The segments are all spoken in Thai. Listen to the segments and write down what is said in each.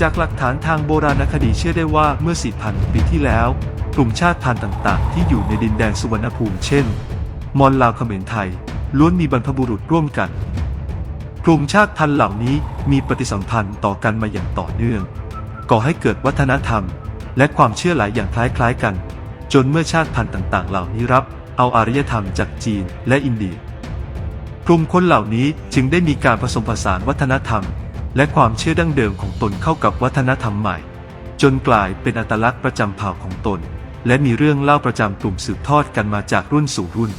จากหลักฐานทางโบราณคดีเชื่อได้ว่าเมื่อ 4,000 ปีที่แล้ว กลุ่มชาติพันธุ์ต่างๆ ที่อยู่ในดินแดนสุวรรณภูมิเช่น มอญลาวเขมรไทย ล้วนมีบรรพบุรุษร่วมกัน กลุ่มชาติพันธุ์เหล่านี้มีปฏิสัมพันธ์ต่อกันมาอย่างต่อเนื่อง ก่อให้เกิดวัฒนธรรม และความเชื่อหลายอย่างคล้ายๆกัน จนเมื่อชาติพันธุ์ต่าง ๆ เหล่านี้รับ เอาอารยธรรมจากจีนและอินเดีย กลุ่มคนเหล่านี้จึงได้มีการผสมผสานวัฒนธรรม และความเชื่อดั้งเดิมของตนเข้ากับวัฒนธรรมใหม่ จนกลายเป็นอัตลักษณ์ประจำเผ่าของตน และมีเรื่องเล่าประจำกลุ่มสืบทอดกันมาจากรุ่นสู่รุ่น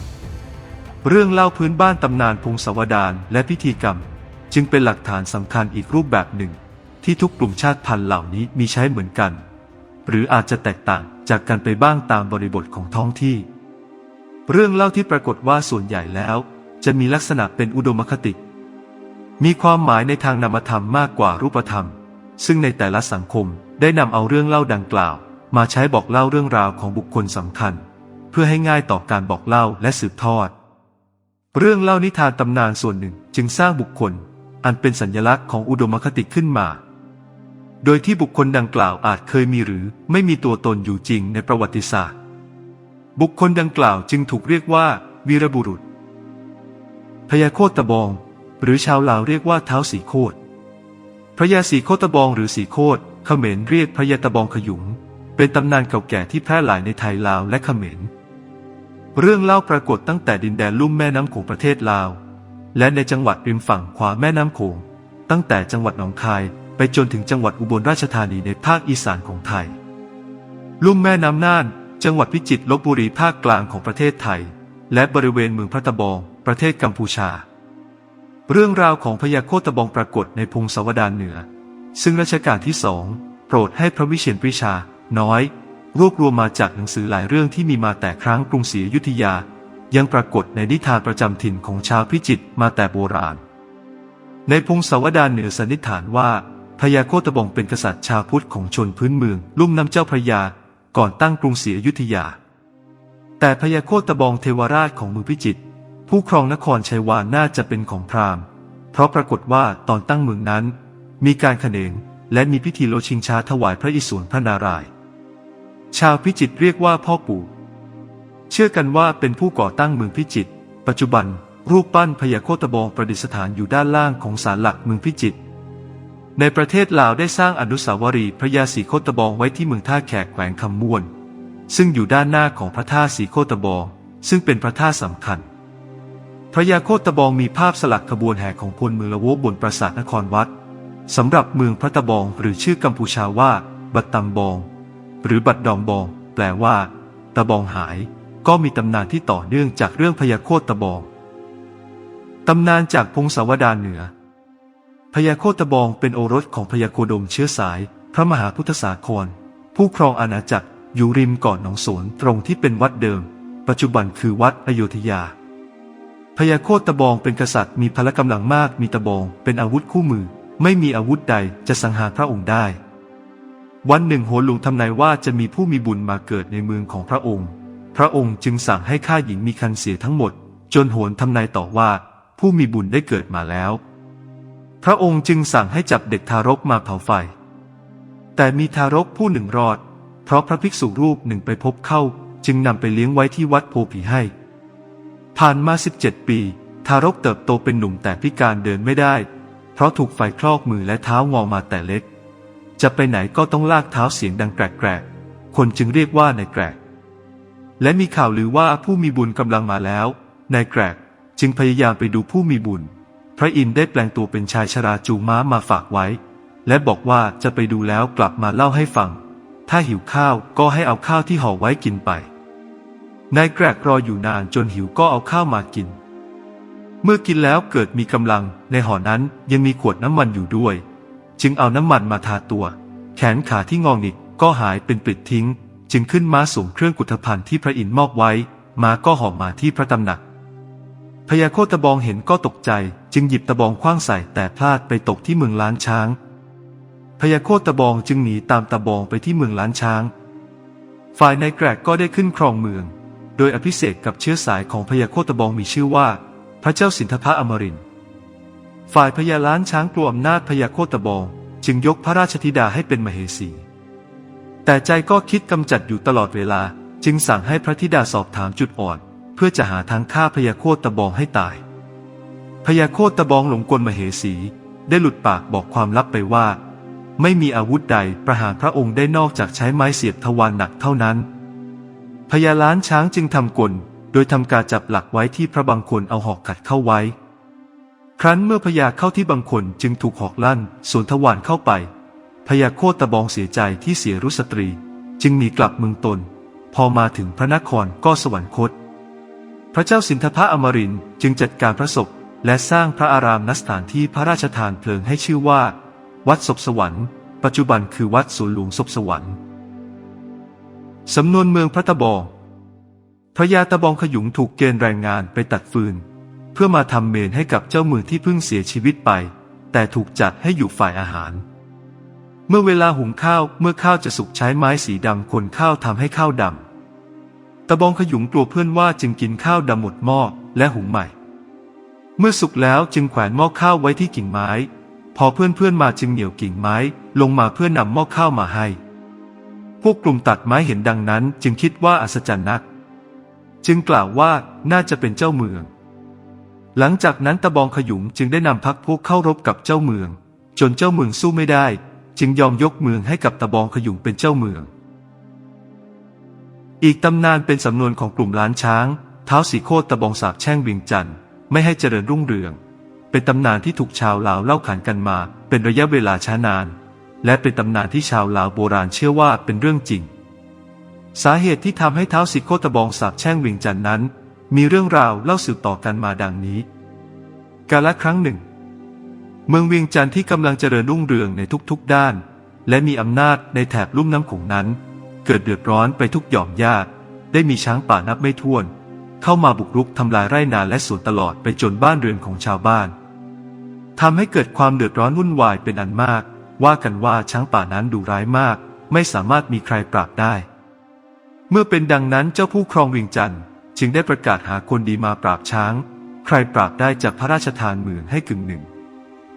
เรื่องเล่าพื้นบ้านตำนานพงศาวดารและพิธีกรรม จึงเป็นหลักฐานสำคัญอีกรูปแบบหนึ่ง ที่ทุกกลุ่มชาติพันธุ์เหล่านี้มีใช้เหมือนกัน หรืออาจจะแตกต่างจากกันไปบ้างตามบริบทของท้องที่ เรื่องเล่าที่ปรากฏว่าส่วนใหญ่แล้ว จะมีลักษณะเป็นอุดมคติ มีความหมายในทางนามธรรมมากกว่ารูปธรรม ซึ่งในแต่ละสังคมได้นำเอาเรื่องเล่าดังกล่าว มาใช้บอกเล่าเรื่องราวของบุคคลสำคัญ เพื่อให้ง่ายต่อการบอกเล่าและสืบทอด เรื่องเล่านิทานตำนานส่วนหนึ่งจึงสร้างบุคคล อันเป็นสัญลักษณ์ของอุดมคติขึ้นมา โดยที่บุคคลดังกล่าวอาจเคยมีหรือไม่มีตัวตนอยู่จริงในประวัติศาสตร์ บุคคลดังกล่าวจึงถูกเรียกว่า วีรบุรุษพญาโคตบอง หรือชาวลาวเรียกว่าเท้าสีโคตพระยาสีโคตะบองหรือสีโคตเขมรเรียกพระยาตะบองขยุง เป็นตำนานเก่าแก่ที่แพร่หลายในไทยลาวและเขมร เรื่องเล่าปรากฏตั้งแต่ดินแดนลุ่มแม่น้ำโขงประเทศลาว และในจังหวัดริมฝั่งขวาแม่น้ำโขง ตั้งแต่จังหวัดหนองคายไปจนถึงจังหวัดอุบลราชธานีในภาคอีสานของไทย ลุ่มแม่น้ำน่าน จังหวัดพิจิตรลบบุรีภาคกลางของประเทศไทย และบริเวณเมืองพระตะบอง ประเทศกัมพูชา เรื่องราวของพญาโคตบองปรากฏในพงศาวดารเหนือ ซึ่งรัชกาลที่สองโปรดให้พระวิเชียรปรีชา น้อย รวบรวมมาจากหนังสือหลายเรื่องที่มีมาแต่ครั้งกรุงศรีอยุธยา ยังปรากฏในนิทานประจำถิ่นของชาวพิจิตรมาแต่โบราณ ในพงศาวดารเหนือสันนิษฐานว่าพญาโคตบองเป็นกษัตริย์ชาวพุทธของชนพื้นเมืองลุ่มน้ำเจ้าพระยา ก่อนตั้งกรุงศรีอยุธยา แต่พญาโคตบองเทวราชของเมืองพิจิตร ผู้ครองนครชัยวานน่าจะเป็นของพราหมณ์ เพราะปรากฏว่าตอนตั้งเมืองนั้น มีการขเขนงและมีพิธีโลชิงช้าถวายพระอิศวรพระนารายณ์ชาวพิจิตรเรียกว่าพ่อปู่ เชื่อกันว่าเป็นผู้ก่อตั้งเมืองพิจิตรปัจจุบันรูปปั้นพญาโคตบองประดิษฐานอยู่ด้านล่างของศาลหลักเมืองพิจิตรในประเทศลาวได้สร้างอนุสาวรีย์พระยาศรีโคตบองไว้ที่เมืองท่าแขกแขวงคำม่วน ซึ่งอยู่ด้านหน้าของพระธาตุศรีโคตบองซึ่งเป็นพระธาตุสำคัญ พระยาโคตบองมีภาพสลักขบวนแห่ของพลเมืองละโวบนปราสาทนครวัดสำหรับเมืองพระตะบองหรือชื่อกัมพูชาว่า บัตตัมบอง หรือบัดดอมบอง แปลว่า ตะบองหาย ก็มีตำนานที่ต่อเนื่องจากเรื่องพญาโคตตะบองตำนานจากพงศาวดารเหนือพญาโคตบองเป็นโอรสของพญาโคดมเชื้อสาย พระมหาพุทธสาคร ผู้ครองอาณาจักรอยู่ริมเกาะหนองสวนตรงที่เป็นวัดเดิม ปัจจุบันคือวัดอโยธยา พญาโคตบองเป็นกษัตริย์มีพละกำลังมากมีตะบองเป็นอาวุธคู่มือ ไม่มีอาวุธใดจะสังหารพระองค์ได้ วันหนึ่งโหลวงทำนายว่าจะมีผู้มีบุญมาเกิดในเมืองของพระองค์ พระองค์จึงสั่งให้ข้าหญิงมีคันเสียทั้งหมด จนโหนทำนายต่อว่าผู้มีบุญได้เกิดมาแล้ว พระองค์จึงสั่งให้จับเด็กทารกมาเผาไฟ แต่มีทารกผู้หนึ่งรอด เพราะพระภิกษุรูปหนึ่งไปพบเข้า จึงนำไปเลี้ยงไว้ที่วัดโพผีให้ ผ่านมา 17 ปี ทารกเติบโตเป็นหนุ่มแต่พิการเดินไม่ได้ เพราะถูกไฟคลอกมือและเท้างอมาแต่เล็ก จะไปไหนก็ต้องลากเท้าเสียงดังแกรกๆ คนจึงเรียกว่านายแกรก และมีข่าวลือว่าผู้มีบุญกำลังมาแล้ว นายแกรกจึงพยายามไปดูผู้มีบุญ พระอินทร์ได้แปลงตัวเป็นชายชราจูม้ามาฝากไว้ และบอกว่าจะไปดูแล้วกลับมาเล่าให้ฟัง ถ้าหิวข้าวก็ให้เอาข้าวที่ห่อไว้กินไป นายแกรกรออยู่นานจนหิวก็เอาข้าวมากิน เมื่อกินแล้วเกิดมีกำลังในห่อนั้นยังมีขวดน้ำมันอยู่ด้วย จึงเอาน้ำมันมาทาตัว แขนขาที่งองนิกก็หายเป็นปลิดทิ้ง จึงขึ้นม้าสวมเครื่องกุฏภัณฑ์ที่พระอินทร์มอบไว้ม้าก็ห่อมาที่พระตำหนักพญาโคตะบองเห็นก็ตกใจ จึงหยิบตะบองคว้างใส่แต่พลาดไปตกที่เมืองล้านช้างพญาโคตะบองจึงหนีตามตะบองไปที่เมืองล้านช้าง ฝ่ายนายแกรกก็ได้ขึ้นครองเมือง โดยอภิเษกกับเชื้อสายของพญาโคตบองมีชื่อว่า พระเจ้าสินทภะอมรินทร์ฝ่ายพญาล้านช้างกลัวอำนาจพญาโคตบอง จึงยกพระราชธิดาให้เป็นมเหสี แต่ใจก็คิดกำจัดอยู่ตลอดเวลา จึงสั่งให้พระธิดาสอบถามจุดอ่อน เพื่อจะหาทางฆ่าพยาโคตบองให้ตายพยาโคตบองหลงกลมเหสี ได้หลุดปากบอกความลับไปว่า ไม่มีอาวุธใดประหารพระองค์ได้นอกจากใช้ไม้เสียบทวารหนักเท่านั้น พญาล้านช้างจึงทำกลโดยทำการจับหลักไว้ที่พระบังคนเอาหอกกัดเข้าไว้ ครั้นเมื่อพญาเข้าที่บังคนจึงถูกหอกลั่นสวนทวารเข้าไปพญาโคตตะบองเสียใจที่เสียรุสตรี จึงหนีกลับเมืองตน พอมาถึงพระนครก็สวรรคต พระเจ้าสินทพะอมรินจึงจัดการพระศพและสร้างพระอารามณสถานที่พระราชทานเพลิงให้ชื่อว่า วัดศพสวรรค์ ปัจจุบันคือวัดสวนหลวงศพสวรรค์ สำนวนเมืองพระตะบองพระยาตะบองขยุงถูกเกณฑ์แรงงานไปตัดฟืน เพื่อมาทำเมนให้กับเจ้าเมืองที่เพิ่งเสียชีวิตไป แต่ถูกจัดให้อยู่ฝ่ายอาหาร เมื่อเวลาหุงข้าวเมื่อข้าวจะสุกใช้ไม้สีดำคนข้าวทำให้ข้าวดำตะบองขยุงกลัวเพื่อนว่าจึงกินข้าวดำหมดหม้อและหุงใหม่ เมื่อสุกแล้วจึงแขวนหม้อข้าวไว้ที่กิ่งไม้ พอเพื่อนๆมาจึงเหนี่ยวกิ่งไม้ ลงมาเพื่อนำหม้อข้าวมาให้ พวกกลุ่มตัดไม้เห็นดังนั้นจึงคิดว่าอัศจรรย์นัก จึงกล่าวว่าน่าจะเป็นเจ้าเมือง หลังจากนั้นตะบองขยุงจึงได้นำพักพวกเข้ารบกับเจ้าเมือง จนเจ้าเมืองสู้ไม่ได้ จึงยอมยกเมืองให้กับตะบองขยุงเป็นเจ้าเมือง อีกตำนานเป็นสำนวนของกลุ่มล้านช้างเท้าสีโคตตะบองสาบแช่งเวียงจันทร์ไม่ให้เจริญรุ่งเรือง เป็นตำนานที่ถูกชาวลาวเล่าขานกันมา เป็นระยะเวลาช้านาน และเป็นตำนานที่ชาวลาวโบราณเชื่อว่าเป็นเรื่องจริง สาเหตุที่ทำให้เท้าสีโคตบองสาบแช่งเวียงจันทร์นั้น มีเรื่องราวเล่าสืบต่อกันมาดังนี้ กาลครั้งหนึ่ง เมืองเวียงจันทร์ที่กำลังเจริญรุ่งเรืองในทุกๆด้าน และมีอำนาจในแถบลุ่มน้ำโขงนั้น เกิดเดือดร้อนไปทุกหย่อมหญ้าได้มีช้างป่านับไม่ถ้วน เข้ามาบุกรุกทำลายไร่นาและสวนตลอดไปจนบ้านเรือนของชาวบ้านทำให้เกิดความเดือดร้อนวุ่นวายเป็นอันมาก ว่ากันว่าช้างป่านั้นดุร้ายมาก ไม่สามารถมีใครปราบได้ เมื่อเป็นดังนั้นเจ้าผู้ครองเวียงจันทร์จึงได้ประกาศหาคนดีมาปราบช้าง ใครปราบได้จากพระราชทานเมืองให้กึ่งหนึ่ง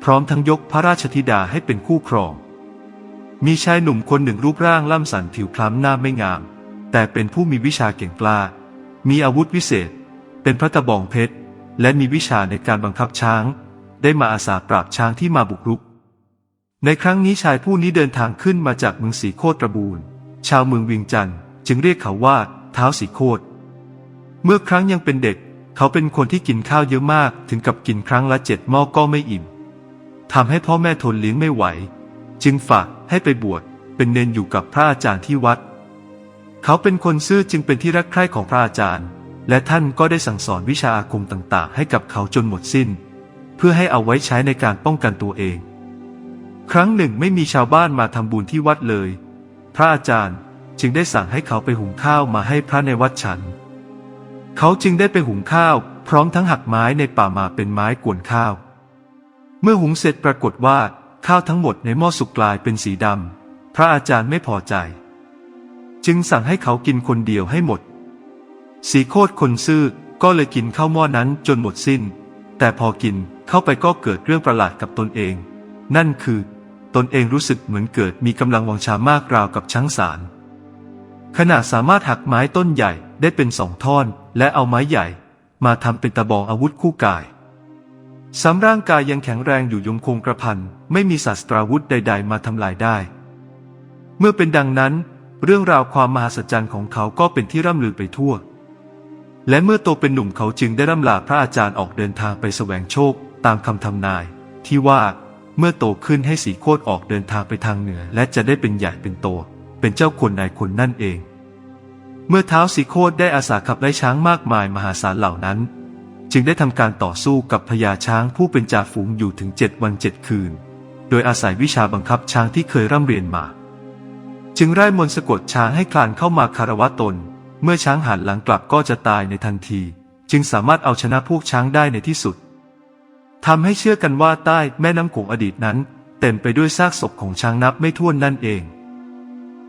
พร้อมทั้งยกพระราชธิดาให้เป็นคู่ครอง มีชายหนุ่มคนหนึ่งรูปร่างล่ำสันผิวคล้ำหน้าไม่งาม แต่เป็นผู้มีวิชาเก่งกล้า มีอาวุธวิเศษ เป็นพระตะบองเพชร และมีวิชาในการบังคับช้าง ได้มาอาสาปราบช้างที่มาบุกรุก ในครั้งนี้ชายผู้นี้เดินทางขึ้นมาจากเมืองสีโคตรตระบูนชาวเมืองเวียงจันทร์จึงเรียกเขาว่าเท้าสีโคตร เมื่อครั้งยังเป็นเด็ก เขาเป็นคนที่กินข้าวเยอะมากถึงกับกินครั้งละเจ็ดหม้อก็ไม่อิ่มทำให้พ่อแม่ทนเลี้ยงไม่ไหว จึงฝากให้ไปบวชเป็นเนนอยู่กับพระอาจารย์ที่วัด เขาเป็นคนซื่อจึงเป็นที่รักใคร่ของพระอาจารย์ และท่านก็ได้สั่งสอนวิชาอาคมต่างๆ ให้กับเขาจนหมดสิ้น เพื่อให้เอาไว้ใช้ในการป้องกันตัวเอง ครั้งหนึ่งไม่มีชาวบ้านมาทำบุญที่วัดเลย พระอาจารย์จึงได้สั่งให้เขาไปหุงข้าวมาให้พระในวัดฉัน เขาจึงได้ไปหุงข้าว พร้อมทั้งหักไม้ในป่ามาเป็นไม้กวนข้าว เมื่อหุงเสร็จปรากฏว่าข้าวทั้งหมดในหม้อสุกกลายเป็นสีดำ พระอาจารย์ไม่พอใจ จึงสั่งให้เขากินคนเดียวให้หมด สีโคตรคนซื่อก็เลยกินข้าวหม้อนั้นจนหมดสิ้น แต่พอกินเข้าไปก็เกิดเรื่องประหลาดกับตนเอง นั่นคือ ตนเองรู้สึกเหมือนเกิดมีกำลังวังชามากราวกับช้างสาร ขณะสามารถหักไม้ต้นใหญ่ได้เป็นสองท่อน และเอาไม้ใหญ่ มาทำเป็นตะบองอาวุธคู่กายซ้ำร่างกายยังแข็งแรงอยู่ยงคงกระพันไม่มีศาสตราวุธใด ๆ มาทำลายได้ เมื่อเป็นดังนั้นเรื่องราวความมหัศจรรย์ของเขาก็เป็นที่ร่ำลือไปทั่ว และเมื่อโตเป็นหนุ่มเขาจึงได้ร่ำลาพระอาจารย์ออกเดินทางไปแสวงโชคตามคำทำนาย ที่ว่า เมื่อโตขึ้นให้สีโคตรออกเดินทางไปทางเหนือ และจะได้เป็นใหญ่เป็นโต เป็นเจ้าคนนายคนนั่นเอง เมื่อเท้าสีโคตรได้อาสาขับไล่ช้างมากมายมหาศาลเหล่านั้น จึงได้ทำการต่อสู้กับพญาช้างผู้เป็นจ่าฝูงอยู่ถึงเจ็ดวันเจ็ดคืน โดยอาศัยวิชาบังคับช้างที่เคยร่ำเรียนมา จึงไร้มนสะกดช้างให้คลานเข้ามาคารวะตน เมื่อช้างหันหลังกลับก็จะตายในทันที จึงสามารถเอาชนะพวกช้างได้ในที่สุด ทำให้เชื่อกันว่าใต้แม่น้ำโขงอดีตนั้น เต็มไปด้วยซากศพของช้างนับไม่ถ้วนนั่นเอง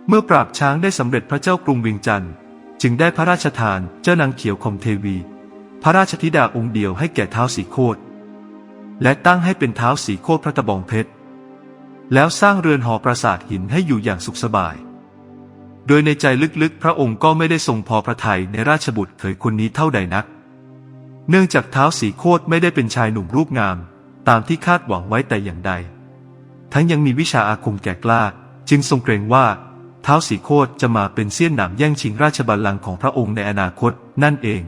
เมื่อปราบช้างได้สำเร็จพระเจ้ากรุงเวียงจันทร์จึงได้พระราชทานเจ้านางเขียวคมเทวี พระราชธิดาองค์เดียวให้แก่เท้าสีโคตและตั้งให้เป็นเท้าสีโคตพระตะบองเพชรแล้วสร้างเรือนหอปราสาทหินให้อยู่อย่างสุขสบาย โดยในใจลึกๆ พระองค์ก็ไม่ได้ทรงพอพระทัยในราชบุตรเขยคนนี้เท่าใดนัก เนื่องจากเท้าสีโคตไม่ได้เป็นชายหนุ่มรูปงาม ตามที่คาดหวังไว้แต่อย่างใด ทั้งยังมีวิชาอาคมแก่กล้า จึงทรงเกรงว่าเท้าสีโคตจะมาเป็นเสี้ยนหนามแย่งชิงราชบัลลังก์ของพระองค์ในอนาคตนั่นเอง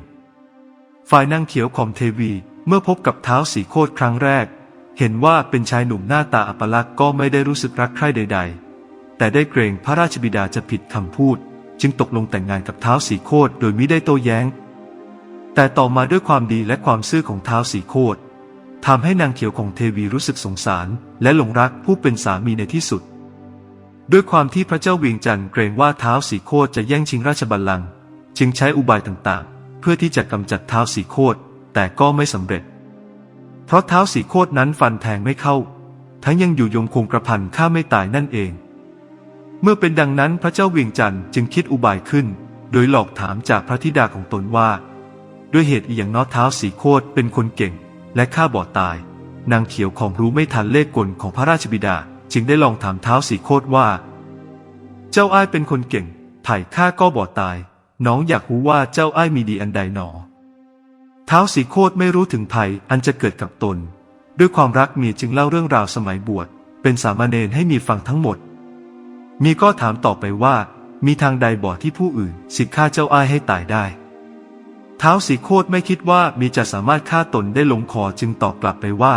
ฝ่ายนางเขียวขอมเทวีเมื่อพบกับเท้าสีโคตครั้งแรก เห็นว่าเป็นชายหนุ่มหน้าตาอัปลักษณ์ก็ไม่ได้รู้สึกรักใคร่ใด ๆ แต่ได้เกรงพระราชบิดาจะผิดคำพูด จึงตกลงแต่งงานกับเท้าสีโคตโดยมิได้โต้แย้ง แต่ต่อมาด้วยความดีและความซื่อของเท้าวสีโคตทำให้นางเขียวของเทวีรู้สึกสงสาร และหลงรักผู้เป็นสามีในที่สุด ด้วยความที่พระเจ้าเวียงจันทร์เกรงว่าเท้าวสีโคตจะแย่งชิงราชบัลลังก์จึงใช้อุบายต่างๆ เพื่อที่จะกำจัดเท้าวสีโคตแต่ก็ไม่สำเร็จ เพราะเท้าวสีโคตนั้นฟันแทงไม่เข้า ทั้งยังอยู่ยงคงกระพันฆ่าไม่ตายนั่นเอง เมื่อเป็นดังนั้นพระเจ้าเวียงจันทร์จึงคิดอุบายขึ้น โดยหลอกถามจากพระธิดาของตนว่า ด้วยเหตุอีอย่างน้อเท้าสีโคตเป็นคนเก่ง และฆ่าบอดตาย นางเขียวของรู้ไม่ทันเลขกลของพระราชบิดา จึงได้ลองถามเท้าสีโคตว่า เจ้าอ้ายเป็นคนเก่งไผ่ข้าก็บอดตาย น้องอยากรู้ว่าเจ้าอ้ายมีดีอันใดหนอเท้าสีโคตไม่รู้ถึงภัยอันจะเกิดกับตน ด้วยความรักมีจึงเล่าเรื่องราวสมัยบวชเป็นสามเณรให้มีฟังทั้งหมด มีก็ถามต่อไปว่า มีทางใดบ่ที่ผู้อื่นสิฆ่าเจ้าอ้ายให้ตายได้ เท้าวสีโคตไม่คิดว่ามีจะสามารถฆ่าตนได้ลงคอจึงตอบกลับไปว่า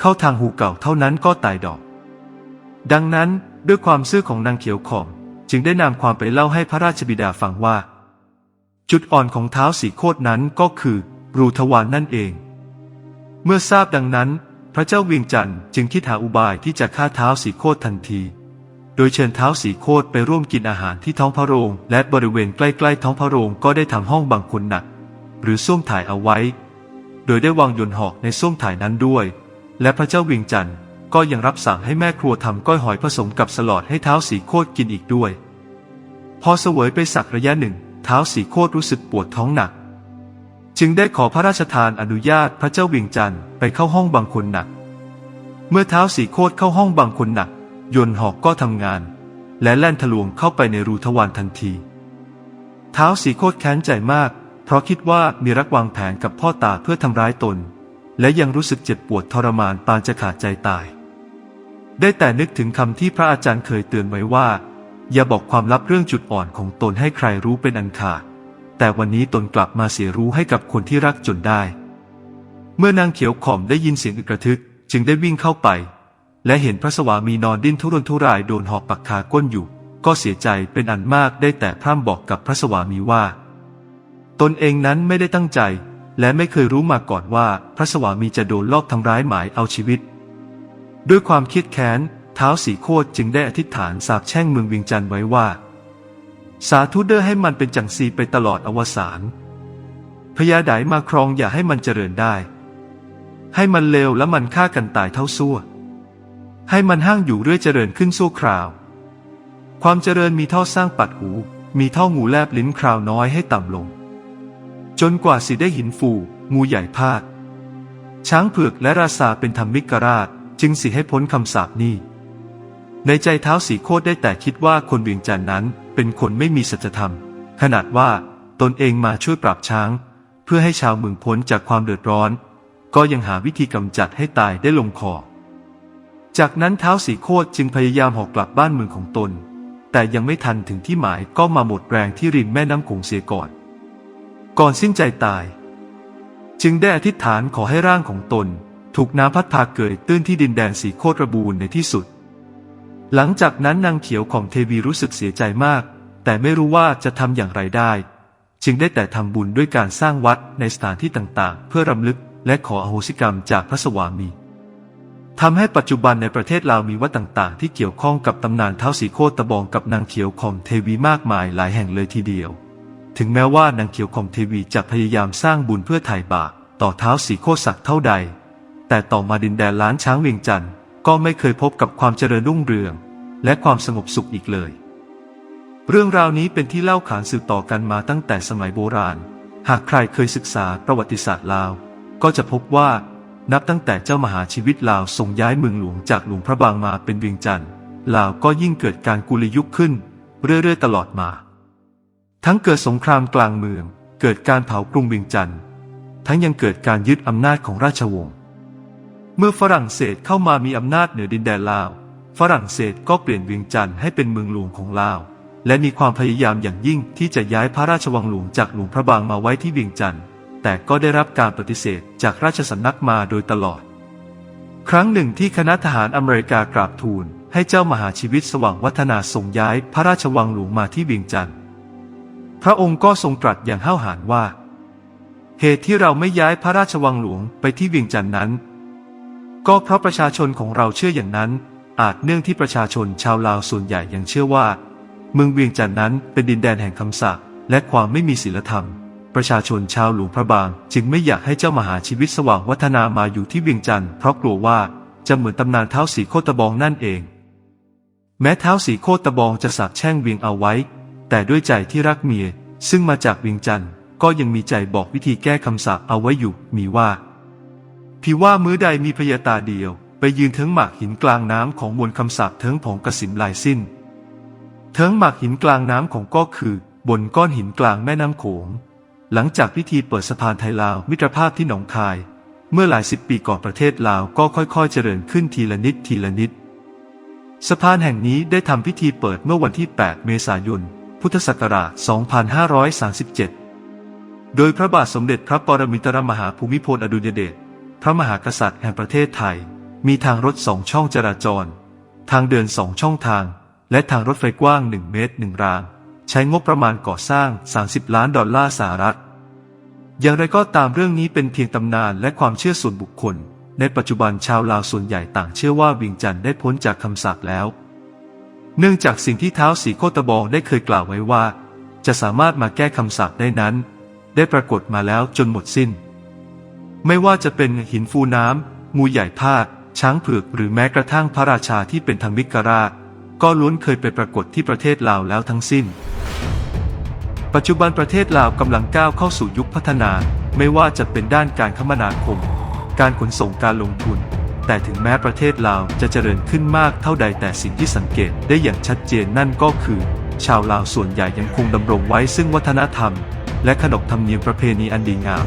เข้าทางหูเก่าเท่านั้นก็ตายดอก ดังนั้นด้วยความซื่อของนางเขียวขอมจึงได้นำความไปเล่าให้พระราชบิดาฟังว่า จุดอ่อนของเท้าสีโคตนั้นก็คือ รูทวารนนั่นเอง เมื่อทราบดังนั้น พระเจ้าเวียงจันทร์จึงคิดหาอุบายที่จะฆ่าเท้าสีโคตทันที โดยเชิญเท้าสีโคตไปร่วมกินอาหารที่ท้องพระโรง และบริเวณใกล้ๆท้องพระโรงก็ได้ทำห้องบางคนหนัก หรือส้วมถ่ายเอาไว้ โดยได้วางยนหอกในส้วมถ่ายนั้นด้วย และพระเจ้าเวียงจันทร์ก็ยังรับสั่งให้แม่ครัวทำก้อยหอยผสมกับสลอดให้เท้าสีโคตกินอีกด้วย พอเสวยไปสักระยะหนึ่ง เท้าสีโคตรู้สึกปวดท้องหนัก จึงได้ขอพระราชทานอนุญาตพระเจ้าเวียงจันทร์ไปเข้าห้องบางคนหนัก เมื่อเท้าสีโคตเข้าห้องบางคนหนัก ยนหอกก็ทำงาน และแล่นทะลวงเข้าไปในรูทวารทันที เท้าสีโคตแค้นใจมาก เพราะคิดว่ามีรักวางแผนกับพ่อตาเพื่อทำร้ายตน และยังรู้สึกเจ็บปวดทรมานปานจะขาดใจตาย ได้แต่นึกถึงคำที่พระอาจารย์เคยเตือนไว้ว่า อย่าบอกความลับเรื่องจุดอ่อนของตนให้ใครรู้เป็นอันขาด แต่วันนี้ตนกลับมาเสียรู้ให้กับคนที่รักจนได้ เมื่อนางเขียวข่อมได้ยินเสียงอึกระทึกจึงได้วิ่งเข้าไป และเห็นพระสวามีนอนดิ้นทุรนทุรายโดนหอกปักคาก้นอยู่ ก็เสียใจเป็นอันมากได้แต่พร่ำบอกกับพระสวามีว่า ตนเองนั้นไม่ได้ตั้งใจ และไม่เคยรู้มาก่อนว่าพระสวามีจะโดนลอบทำร้ายหมายเอาชีวิต ด้วยความครียดแค้นเท้าวสีโคตจึงได้อธิษฐานสาบแช่งเมืองเวียงจันทร์ไว้ว่า สาธุเดอให้มันเป็นจังซีไปตลอดอวสานพญาไดมาครองอย่าให้มันเจริญได้ ให้มันเลวและมันฆ่ากันตายเท่าซั่ว ให้มันห้างอยู่เรื่อยเจริญขึ้นสู้คราว ความเจริญมีเท่าสร้างปัดหู มีเท่างูแลบลิ้นคราวน้อยให้ต่ำลง จนกว่าสิได้หินฟูงูใหญ่พาด ช้างเผือกและราษาเป็นธรรมิกราช จึงสิให้พ้นคำสาปนี้ ในใจเท้าสีโคตได้แต่คิดว่าคนเวียงจันนั้นเป็นคนไม่มีสัจธรรม ขนาดว่าตนเองมาช่วยปราบช้าง เพื่อให้ชาวเมืองพ้นจากความเดือดร้อน ก็ยังหาวิธีกำจัดให้ตายได้ลงคอจากนั้นเท้าสีโคตจึงพยายามหอกกลับบ้านเมืองของตน แต่ยังไม่ทันถึงที่หมายก็มาหมดแรงที่ริมแม่น้ำคงเสียก่อน ก่อนสิ้นใจตาย จึงได้อธิษฐานขอให้ร่างของตน ถูกน้ำพัดพาเกิดตื้นที่ดินแดนสีโคตรบูรณ์ในที่สุด หลังจากนั้นนางเขียวของเทวีรู้สึกเสียใจมาก แต่ไม่รู้ว่าจะทำอย่างไรได้ จึงได้แต่ทำบุญด้วยการสร้างวัดในสถานที่ต่างๆ เพื่อรำลึกและขออโหสิกรรมจากพระสวามีทำให้ปัจจุบันในประเทศลาวมีวัดต่างๆ ที่เกี่ยวข้องกับตำนานเท้าสีโคตตะบองกับนางเขียวของเทวีมากมายหลายแห่งเลยทีเดียว ถึงแม้ว่านางเขียวของเทวีจะพยายามสร้างบุญเพื่อไถ่บาปต่อเท้าสีโคศักเท่าใด แต่ต่อมาดินแดนล้านช้างเวียงจันทร์ก็ไม่เคยพบกับความเจริญรุ่งเรือง และความสงบสุขอีกเลย เรื่องราวนี้เป็นที่เล่าขานสืบต่อกันมาตั้งแต่สมัยโบราณ หากใครเคยศึกษาประวัติศาสตร์ลาว ก็จะพบว่านับตั้งแต่เจ้ามหาชีวิตลาวส่งย้ายเมืองหลวงจากหลวงพระบางมาเป็นเวียงจันทร์ลาวก็ยิ่งเกิดการกุลยุคขึ้น เรื่อยๆตลอดมา ทั้งเกิดสงครามกลางเมือง เกิดการเผากรุงเวียงจันทร์ทั้งยังเกิดการยึดอำนาจของราชวงศ์ เมื่อฝรั่งเศสเข้ามามีอำนาจเหนือดินแดนลาว ฝรั่งเศสก็เปลี่ยนเวียงจันทร์ให้เป็นเมืองหลวงของลาว และมีความพยายามอย่างยิ่งที่จะย้ายพระราชวังหลวงจากหลวงพระบางมาไว้ที่เวียงจันทร์ แต่ก็ได้รับการปฏิเสธจากราชสำนักมาโดยตลอด ครั้งหนึ่งที่คณะทหารอเมริกากราบทูลให้เจ้ามหาชีวิตสว่างวัฒนาส่งย้ายพระราชวังหลวงมาที่เวียงจันทร์ พระองค์ก็ทรงตรัสอย่างห้าวหาญว่า เหตุที่เราไม่ย้ายพระราชวังหลวงไปที่เวียงจันทร์นั้น ก็เพราะประชาชนของเราเชื่ออย่างนั้น อาจเนื่องที่ประชาชนชาวลาวส่วนใหญ่ยังเชื่อว่า เมืองเวียงจันทร์นั้นเป็นดินแดนแห่งคำสาปและความไม่มีศีลธรรม ประชาชนชาวหลวงพระบาง จึงไม่อยากให้เจ้ามหาชีวิตสว่างวัฒนามาอยู่ที่เวียงจันทร์เพราะกลัวว่าจะเหมือนตำนานเท้าสีโคตะบองนั่นเอง แม้เท้าสีโคตะบองจะสาบแช่งเวียงเอาไว้ แต่ด้วยใจที่รักเมีย ซึ่งมาจากเวียงจันทร์ก็ยังมีใจบอกวิธีแก้คำสาปเอาไว้อยู่ มีว่าพี่ว่ามื้อใดมีพยาตาเดียว ไปยืนเทิงหมากหินกลางน้ำของมวลคำสาปเทิงผองกระสิมลายสิ้นเทิงหมากหินกลางน้ำของก็คือบนก้อนหินกลางแม่น้ำโขง หลังจากพิธีเปิดสะพานไทยลาวมิตรภาพที่หนองคาย เมื่อหลายสิบปีก่อนประเทศลาวก็ค่อยๆ เจริญขึ้นทีละนิดทีละนิด สะพานแห่งนี้ได้ทำพิธีเปิดเมื่อวันที่ 8 เมษายน พุทธศักราช 2537 โดยพระบาทสมเด็จพระปรมินทรมหาภูมิพลอดุลยเดช พระมหากษัตริย์แห่งประเทศไทย มีทางรถสองช่องจราจร ทางเดินสองช่องทาง และทางรถไฟกว้าง 1 เมตร 1 ราง ใช้งบประมาณก่อสร้าง 30 ล้านดอลลาร์สหรัฐ อย่างไรก็ตามเรื่องนี้เป็นเพียงตำนานและความเชื่อส่วนบุคคล ในปัจจุบันชาวลาวส่วนใหญ่ต่างเชื่อว่าวิงจันทร์ได้พ้นจากคำสาปแล้ว เนื่องจากสิ่งที่เท้าสีโคตบองได้เคยกล่าวไว้ว่า จะสามารถมาแก้คำสาปได้นั้น ได้ปรากฏมาแล้วจนหมดสิ้น ไม่ว่าจะเป็นหินฟูน้ำงูใหญ่ภาคช้างเผือกหรือแม้กระทั่งพระราชาที่เป็นธรรมิกราช ก็ล้วนเคยไปปรากฏที่ประเทศลาวแล้วทั้งสิ้น ปัจจุบันประเทศลาวกำลังก้าวเข้าสู่ยุคพัฒนา ไม่ว่าจะเป็นด้านการคมนาคม การขนส่งการลงทุน แต่ถึงแม้ประเทศลาวจะเจริญขึ้นมากเท่าใดแต่สิ่งที่สังเกตได้อย่างชัดเจนนั่นก็คือ ชาวลาวส่วนใหญ่ยังคงดำรงไว้ซึ่งวัฒนธรรม และขนบธรรมเนียมประเพณีอันดีงาม